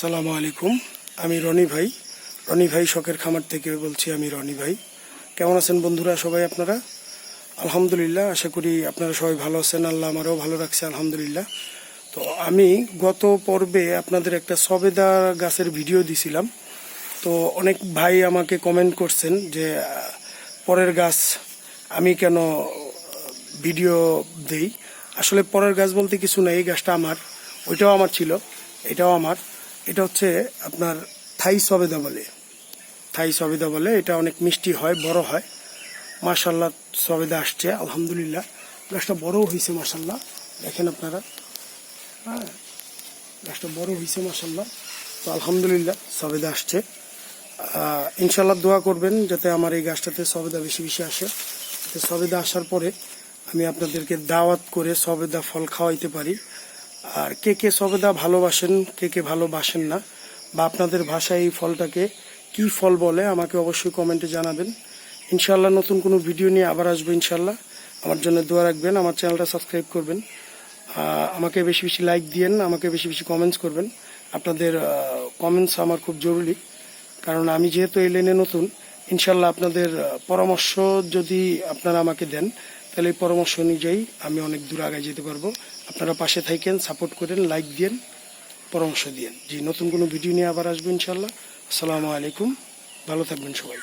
সালামু আলাইকুম। আমি রনি ভাই। রনি ভাই শখের খামার থেকে বলছি আমি রনি ভাই। কেমন আছেন বন্ধুরা সবাই আপনারা? আলহামদুলিল্লাহ, আশা করি আপনারা সবাই ভালো আছেন। আল্লাহ আমারও ভালো রাখছে, আলহামদুলিল্লাহ। তো আমি গত পর্বে আপনাদের একটা সবেদা গাছের ভিডিও দিছিলাম। তো অনেক ভাই আমাকে কমেন্ট করছেন যে, পরের গাছ আমি কেন ভিডিও দেই? আসলে পরের গাছ বলতে কিছু নাই, এই গাছটা আমার। ওইটাও আমার ছিল, এটাও আমার। এটা হচ্ছে আপনার থাই সবেদা বলে। থাই সবেদা বলে, এটা অনেক মিষ্টি হয়, বড় হয়। মার্শাল্লাহ সবেদা আসছে, আলহামদুলিল্লাহ। গাছটা বড়ও হয়েছে মার্শাল্লাহ দেখেন আপনারা। হ্যাঁ গাছটা বড় হয়েছে মার্শাল্লাহ তো আলহামদুলিল্লাহ সবেদা আসছে। ইনশাল্লাহ দোয়া করবেন যাতে আমার এই গাছটাতে সবেদা বেশি বেশি আসে। সবেদা আসার পরে আমি আপনাদেরকে দাওয়াত করে সবেদা ফল খাওয়াইতে পারি। আর কে কে সবেদা ভালোবাসেন, কে কে ভালোবাসেন না, বা আপনাদের ভাষায় এই ফলটাকে কি ফল বলে আমাকে অবশ্যই কমেন্টে জানাবেন। ইনশাল্লাহ নতুন কোনো ভিডিও নিয়ে আবার আসব ইনশাল্লাহ আমার জন্য দোয়া রাখবেন, আমার চ্যানেলটা সাবস্ক্রাইব করবেন। আমাকে বেশি বেশি লাইক দিয়েন, আমাকে বেশি বেশি কমেন্টস করবেন। আপনাদের কমেন্টস আমার খুব জরুরি। কারণ আমি যেহেতু এই লেনে নতুন ইনশাল্লাহ আপনাদের পরামর্শ যদি আপনারা আমাকে দেন তাহলে পরামর্শ অনুযায়ী আমি অনেক দূর আগে যেতে পারব। আপনারা পাশে থাকেন সাপোর্ট করেন লাইক দিয়েন পরামর্শ দিয়েন যে নতুন কোনো ভিডিও নিয়ে আবার আসব ইনশাল্লাহ আসসালামু আলাইকুম। ভালো থাকবেন সবাই।